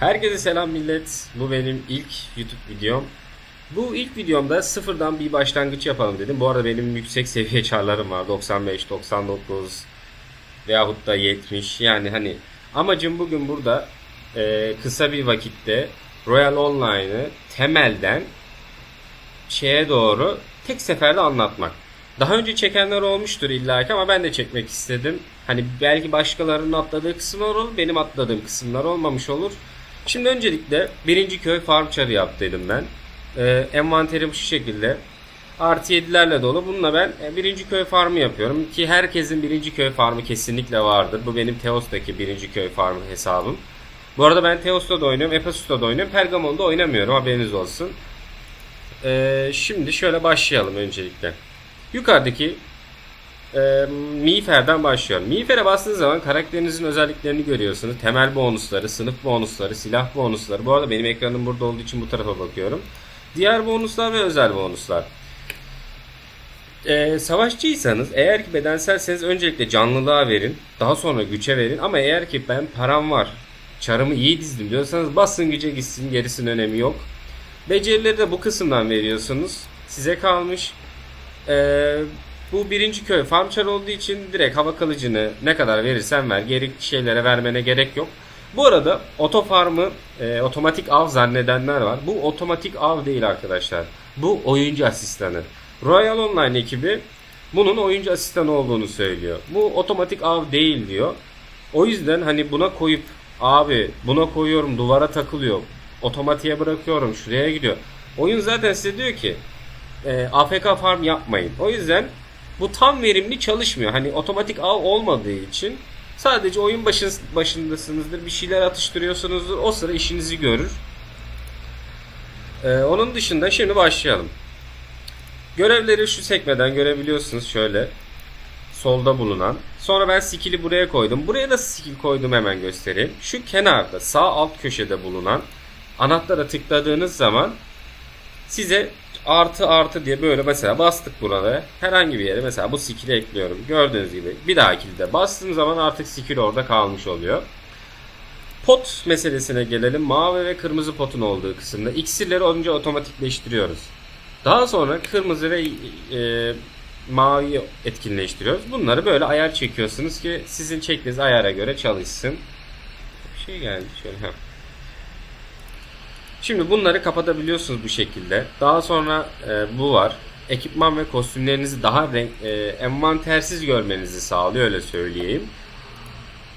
Herkese selam millet. Bu benim ilk YouTube videom. Bu ilk videomda sıfırdan bir başlangıç yapalım dedim. Bu arada benim yüksek seviye çarlarım var. 95, 99 veyahut da 70. Yani hani amacım bugün burada e, kısa bir vakitte Royal Online'ı temelden şeye doğru tek seferde anlatmak. Daha önce çekenler olmuştur illaki ama ben de çekmek istedim. Hani belki başkalarının atladığı kısımlar olur, benim atladığım kısımlar olmamış olur. Şimdi öncelikle birinci köy farm çarı yaptıydım ben. Ee, envanterim şu şekilde. Artı 7'lerle dolu. Bununla ben e, birinci köy farmı yapıyorum. Ki herkesin birinci köy farmı kesinlikle vardır. Bu benim Teos'taki birinci köy farmı hesabım. Bu arada ben Teos'ta da oynuyorum, Epasus'ta da oynuyorum. Pergamon'da oynamıyorum haberiniz olsun. Ee, şimdi şöyle başlayalım öncelikle. Yukarıdaki e, Miğfer'den başlıyorum. Miğfer'e bastığınız zaman karakterinizin özelliklerini görüyorsunuz. Temel bonusları, sınıf bonusları, silah bonusları. Bu arada benim ekranım burada olduğu için bu tarafa bakıyorum. Diğer bonuslar ve özel bonuslar. Ee, savaşçıysanız eğer ki bedenselseniz öncelikle canlılığa verin. Daha sonra güce verin. Ama eğer ki ben param var, çarımı iyi dizdim diyorsanız basın güce gitsin gerisinin önemi yok. Becerileri de bu kısımdan veriyorsunuz. Size kalmış. Ee, bu birinci köy farmçar olduğu için direkt hava kalıcını ne kadar verirsen ver. Geri şeylere vermene gerek yok. Bu arada oto farmı e, otomatik av zannedenler var. Bu otomatik av değil arkadaşlar. Bu oyuncu asistanı. Royal Online ekibi bunun oyuncu asistanı olduğunu söylüyor. Bu otomatik av değil diyor. O yüzden hani buna koyup abi buna koyuyorum duvara takılıyor. Otomatiğe bırakıyorum şuraya gidiyor. Oyun zaten size diyor ki e, AFK farm yapmayın. O yüzden bu tam verimli çalışmıyor. Hani otomatik av olmadığı için sadece oyun başın, başındasınızdır. Bir şeyler atıştırıyorsunuzdur. O sıra işinizi görür. E, onun dışında şimdi başlayalım. Görevleri şu sekmeden görebiliyorsunuz şöyle. Solda bulunan. Sonra ben skill'i buraya koydum. Buraya da skill koydum hemen göstereyim. Şu kenarda sağ alt köşede bulunan anahtara tıkladığınız zaman size artı artı diye böyle mesela bastık burada herhangi bir yere mesela bu skill'i ekliyorum. Gördüğünüz gibi bir dahaki de bastığım zaman artık skill orada kalmış oluyor. Pot meselesine gelelim. Mavi ve kırmızı potun olduğu kısımda iksirleri önce otomatikleştiriyoruz. Daha sonra kırmızı ve e, mavi etkinleştiriyoruz. Bunları böyle ayar çekiyorsunuz ki sizin çektiğiniz ayara göre çalışsın. Bir şey geldi şöyle. Heh. Şimdi bunları kapatabiliyorsunuz bu şekilde. Daha sonra e, bu var. Ekipman ve kostümlerinizi daha renk, e, envantersiz görmenizi sağlıyor öyle söyleyeyim.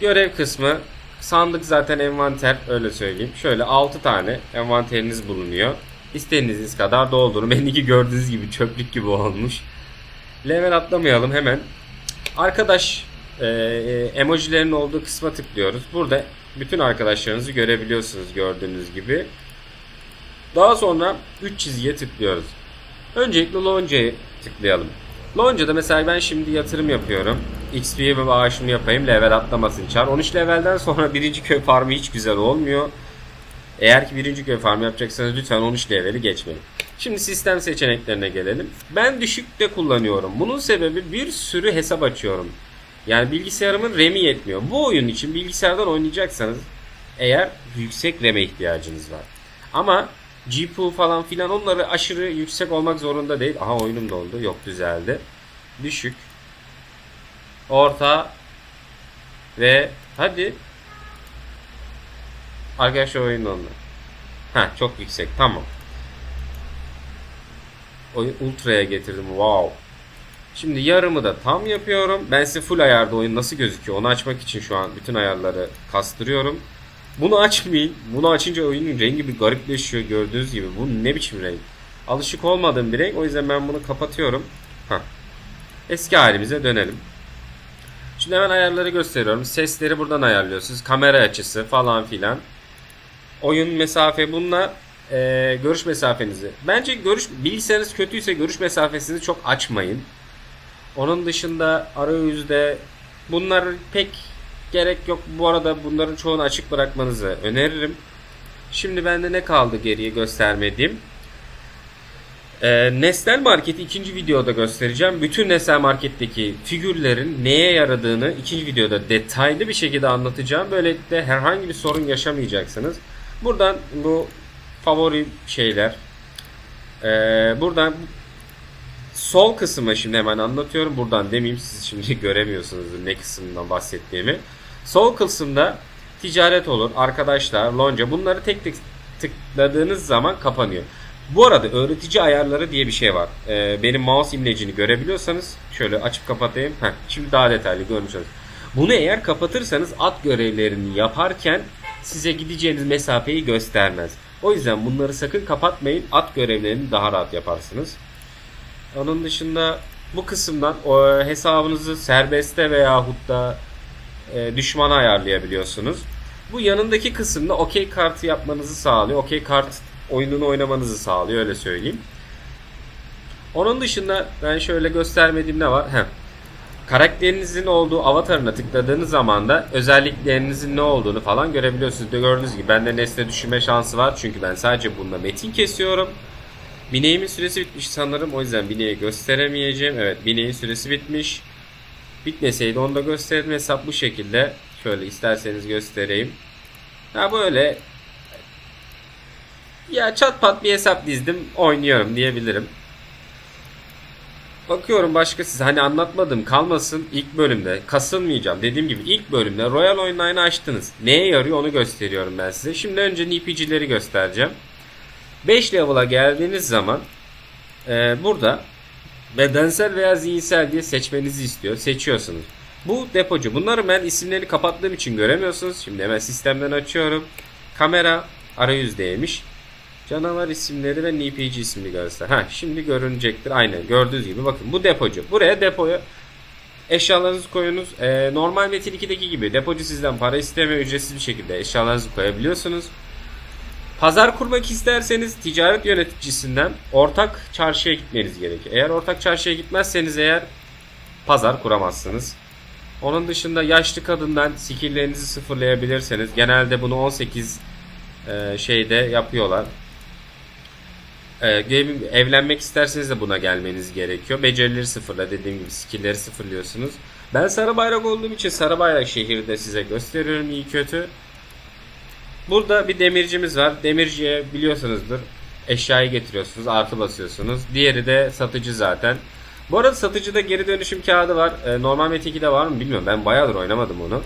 Görev kısmı sandık zaten envanter öyle söyleyeyim. Şöyle 6 tane envanteriniz bulunuyor. İstediğiniz kadar doldurun. Benimki gördüğünüz gibi çöplük gibi olmuş. Level atlamayalım hemen. Arkadaş e, e, emojilerin olduğu kısma tıklıyoruz. Burada bütün arkadaşlarınızı görebiliyorsunuz gördüğünüz gibi. Daha sonra 3 çizgiye tıklıyoruz. Öncelikle Lonca'yı tıklayalım. Lonca'da mesela ben şimdi yatırım yapıyorum. XP ve bağışımı yapayım level atlamasın çar. 13 levelden sonra birinci köy farmı hiç güzel olmuyor. Eğer ki birinci köy farmı yapacaksanız lütfen 13 leveli geçmeyin. Şimdi sistem seçeneklerine gelelim. Ben düşükte kullanıyorum. Bunun sebebi bir sürü hesap açıyorum. Yani bilgisayarımın RAM'i yetmiyor. Bu oyun için bilgisayardan oynayacaksanız eğer yüksek RAM'e ihtiyacınız var. Ama GPU falan filan onları aşırı yüksek olmak zorunda değil. Aha oyunum doldu. Yok düzeldi. Düşük. Orta. Ve hadi. Arkadaşlar oyun dondu. Ha çok yüksek. Tamam. Oyun ultra'ya getirdim. Wow. Şimdi yarımı da tam yapıyorum. Ben size full ayarda oyun nasıl gözüküyor onu açmak için şu an bütün ayarları kastırıyorum. Bunu açmayın. Bunu açınca oyunun rengi bir garipleşiyor gördüğünüz gibi. Bu ne biçim renk? Alışık olmadığım bir renk. O yüzden ben bunu kapatıyorum. Heh. Eski halimize dönelim. Şimdi hemen ayarları gösteriyorum. Sesleri buradan ayarlıyorsunuz. Kamera açısı falan filan. Oyun mesafe bununla e, görüş mesafenizi. Bence görüş bilgisayarınız kötüyse görüş mesafesini çok açmayın. Onun dışında arayüzde bunlar pek gerek yok. Bu arada bunların çoğunu açık bırakmanızı öneririm. Şimdi bende ne kaldı geriye göstermediğim? Ee, Nestel Market'i ikinci videoda göstereceğim. Bütün Nestel Market'teki figürlerin neye yaradığını ikinci videoda detaylı bir şekilde anlatacağım. Böylelikle herhangi bir sorun yaşamayacaksınız. Buradan bu favori şeyler. Ee, buradan sol kısmı şimdi hemen anlatıyorum. Buradan demeyeyim siz şimdi göremiyorsunuz ne kısmından bahsettiğimi. Sol kısımda ticaret olur, arkadaşlar, lonca bunları tek tek tıkladığınız zaman kapanıyor. Bu arada öğretici ayarları diye bir şey var. Ee, benim mouse imlecini görebiliyorsanız şöyle açıp kapatayım. Heh, şimdi daha detaylı görmüş olursunuz. Bunu eğer kapatırsanız at görevlerini yaparken size gideceğiniz mesafeyi göstermez. O yüzden bunları sakın kapatmayın. At görevlerini daha rahat yaparsınız. Onun dışında bu kısımdan o hesabınızı serbeste veyahut da e, düşmana ayarlayabiliyorsunuz. Bu yanındaki kısımda okey kartı yapmanızı sağlıyor. Okey kart oyununu oynamanızı sağlıyor öyle söyleyeyim. Onun dışında ben şöyle göstermediğim ne var? Heh. Karakterinizin olduğu avatarına tıkladığınız zaman da özelliklerinizin ne olduğunu falan görebiliyorsunuz. De gördüğünüz gibi bende nesne düşürme şansı var. Çünkü ben sadece bunda metin kesiyorum. Bineğimin süresi bitmiş sanırım. O yüzden bineği gösteremeyeceğim. Evet bineğin süresi bitmiş. Bitmeseydi onu da gösterdim. Hesap bu şekilde. Şöyle isterseniz göstereyim. Ha böyle ya çat pat bir hesap dizdim oynuyorum diyebilirim. Bakıyorum başka size hani anlatmadım kalmasın ilk bölümde kasılmayacağım. Dediğim gibi ilk bölümde Royal Online'ı açtınız. Neye yarıyor onu gösteriyorum ben size. Şimdi önce NPC'leri göstereceğim. 5 level'a geldiğiniz zaman e, burada bedensel veya zihinsel diye seçmenizi istiyor. Seçiyorsunuz. Bu depocu. Bunları ben isimlerini kapattığım için göremiyorsunuz. Şimdi hemen sistemden açıyorum. Kamera arayüzdeymiş. Canavar isimleri ve NPC ismini göster. Ha şimdi görünecektir. Aynen gördüğünüz gibi bakın bu depocu. Buraya depoya eşyalarınızı koyunuz. Ee, normal Metin 2'deki gibi depocu sizden para istemiyor. Ücretsiz bir şekilde eşyalarınızı koyabiliyorsunuz. Pazar kurmak isterseniz ticaret yöneticisinden ortak çarşıya gitmeniz gerekiyor. Eğer ortak çarşıya gitmezseniz eğer pazar kuramazsınız. Onun dışında yaşlı kadından skilllerinizi sıfırlayabilirseniz genelde bunu 18 e, şeyde yapıyorlar. E, ev- evlenmek isterseniz de buna gelmeniz gerekiyor. Becerileri sıfırla dediğim gibi skillleri sıfırlıyorsunuz. Ben sarı bayrak olduğum için sarı bayrak şehirde size gösteriyorum iyi kötü. Burada bir demircimiz var. Demirciye biliyorsunuzdur. Eşyayı getiriyorsunuz, artı basıyorsunuz. Diğeri de satıcı zaten. Bu arada satıcıda geri dönüşüm kağıdı var. Ee, normal Met 2'de var mı bilmiyorum. Ben bayağıdır oynamadım onu.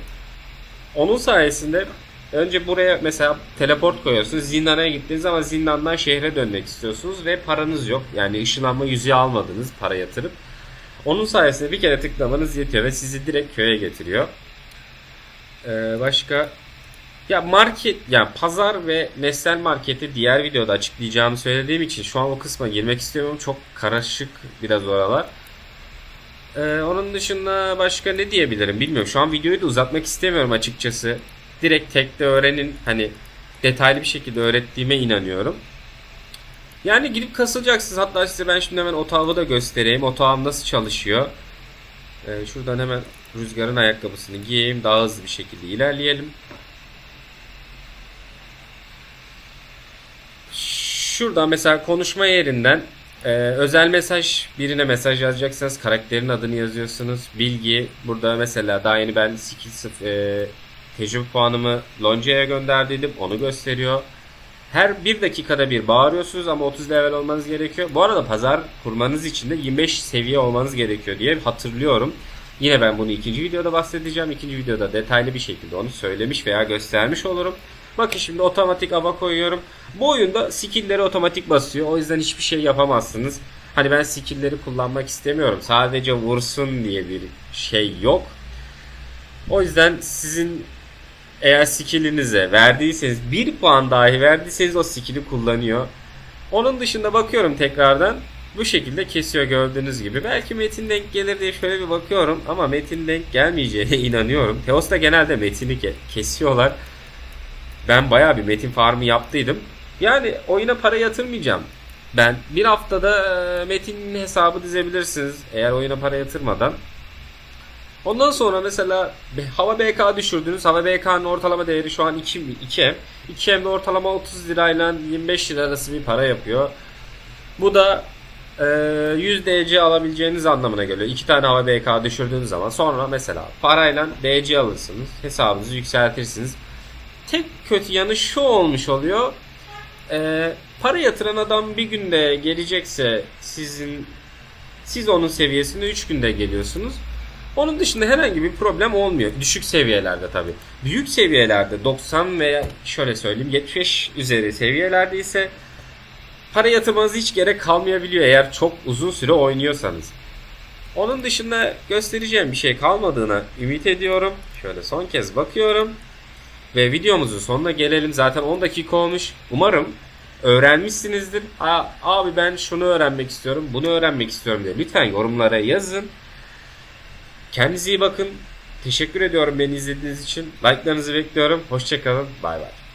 Onun sayesinde önce buraya mesela teleport koyuyorsunuz. Zindana gittiğiniz zaman zindandan şehre dönmek istiyorsunuz ve paranız yok. Yani ışınlanma yüzüğü almadınız para yatırıp. Onun sayesinde bir kere tıklamanız yetiyor ve sizi direkt köye getiriyor. Ee, başka ya market ya pazar ve nesnel marketi diğer videoda açıklayacağımı söylediğim için şu an o kısma girmek istemiyorum. Çok karışık biraz oralar. Ee, onun dışında başka ne diyebilirim bilmiyorum. Şu an videoyu da uzatmak istemiyorum açıkçası. Direkt tekte öğrenin hani detaylı bir şekilde öğrettiğime inanıyorum. Yani gidip kasılacaksınız. Hatta size ben şimdi hemen otağımı da göstereyim. Otağım nasıl çalışıyor. Ee, şuradan hemen rüzgarın ayakkabısını giyeyim. Daha hızlı bir şekilde ilerleyelim. Şuradan mesela konuşma yerinden e, özel mesaj birine mesaj yazacaksanız karakterin adını yazıyorsunuz. Bilgi burada mesela daha yeni ben skill e, tecrübe puanımı Lonca'ya gönderdiydim. Onu gösteriyor. Her bir dakikada bir bağırıyorsunuz ama 30 level olmanız gerekiyor. Bu arada pazar kurmanız için de 25 seviye olmanız gerekiyor diye hatırlıyorum. Yine ben bunu ikinci videoda bahsedeceğim. İkinci videoda detaylı bir şekilde onu söylemiş veya göstermiş olurum. Bakın şimdi otomatik ava koyuyorum. Bu oyunda skill'leri otomatik basıyor. O yüzden hiçbir şey yapamazsınız. Hani ben skill'leri kullanmak istemiyorum. Sadece vursun diye bir şey yok. O yüzden sizin eğer skill'inize verdiyseniz bir puan dahi verdiyseniz o skill'i kullanıyor. Onun dışında bakıyorum tekrardan bu şekilde kesiyor gördüğünüz gibi. Belki metin denk gelir diye şöyle bir bakıyorum ama metin denk gelmeyeceğine inanıyorum. Teos'ta genelde metini ke- kesiyorlar. Ben bayağı bir metin farmı yaptıydım. Yani oyuna para yatırmayacağım. Ben bir haftada e, metin hesabı dizebilirsiniz eğer oyuna para yatırmadan. Ondan sonra mesela hava BK düşürdünüz. Hava BK'nın ortalama değeri şu an 2 2M. 2M'de ortalama 30 lirayla 25 lira arası bir para yapıyor. Bu da e, 100 DC alabileceğiniz anlamına geliyor. 2 tane hava BK düşürdüğünüz zaman sonra mesela parayla DC alırsınız. Hesabınızı yükseltirsiniz. Tek kötü yanı şu olmuş oluyor. Ee, para yatıran adam bir günde gelecekse sizin siz onun seviyesinde 3 günde geliyorsunuz. Onun dışında herhangi bir problem olmuyor. Düşük seviyelerde tabi. Büyük seviyelerde 90 veya şöyle söyleyeyim 75 üzeri seviyelerde ise para yatırmanız hiç gerek kalmayabiliyor eğer çok uzun süre oynuyorsanız. Onun dışında göstereceğim bir şey kalmadığına ümit ediyorum. Şöyle son kez bakıyorum. Ve videomuzun sonuna gelelim. Zaten 10 dakika olmuş. Umarım öğrenmişsinizdir. Aa, abi ben şunu öğrenmek istiyorum, bunu öğrenmek istiyorum diye. Lütfen yorumlara yazın. Kendinize iyi bakın. Teşekkür ediyorum beni izlediğiniz için. Like'larınızı bekliyorum. Hoşçakalın. Bay bay.